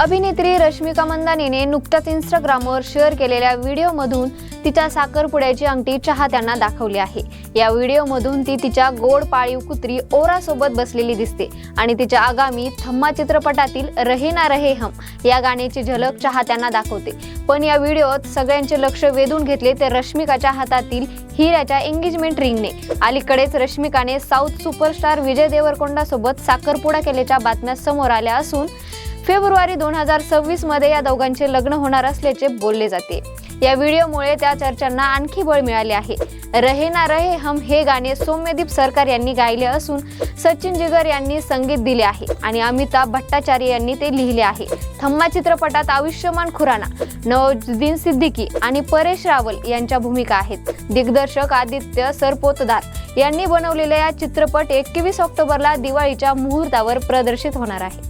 अभिनेत्री रश्मिका मंदानीने नुकत्याच इंस्टाग्रामवर शेअर केलेल्या व्हिडिओमधून तिच्या साखरपुड्याची अंगठी चाहत्यांना दाखवली आहे. या व्हिडिओमधून ती तिच्या गोड पाळीव कुत्री ओरासोबत बसलेली दिसते आणि तिच्या आगामी थम्मा चित्रपटातील रहे ना रहे हम या गाण्याची झलक चाहत्यांना दाखवते. पण या व्हिडिओत सगळ्यांचे लक्ष वेधून घेतले ते रश्मिकाच्या हातातील हिऱ्याच्या एंगेजमेंट रिंगने अलीकडेच रश्मिकाने साऊथ सुपरस्टार विजय देवरकोंडासोबत साखरपुडा केल्याच्या बातम्या समोर आल्या असून फेब्रुवारी दोन हजार सव्वीसमध्ये या दोघांचे लग्न होणार असल्याचे बोलले जाते. या व्हिडिओमुळे त्या चर्चांना आणखी बळ मिळाले आहे. रहे ना रहे हम हे गाणे सौम्यदीप सरकार यांनी गायले असून सचिन जिगर यांनी संगीत दिले आहे आणि अमिताभ भट्टाचार्य यांनी ते लिहिले आहे. थम्मा चित्रपटात आयुष्यमान खुराना नवजुद्दीन सिद्दीकी आणि परेश रावल यांच्या भूमिका आहेत. दिग्दर्शक आदित्य सरपोतदार यांनी बनवलेला या चित्रपट एकवीस ऑक्टोबरला दिवाळीच्या मुहूर्तावर प्रदर्शित होणार आहे.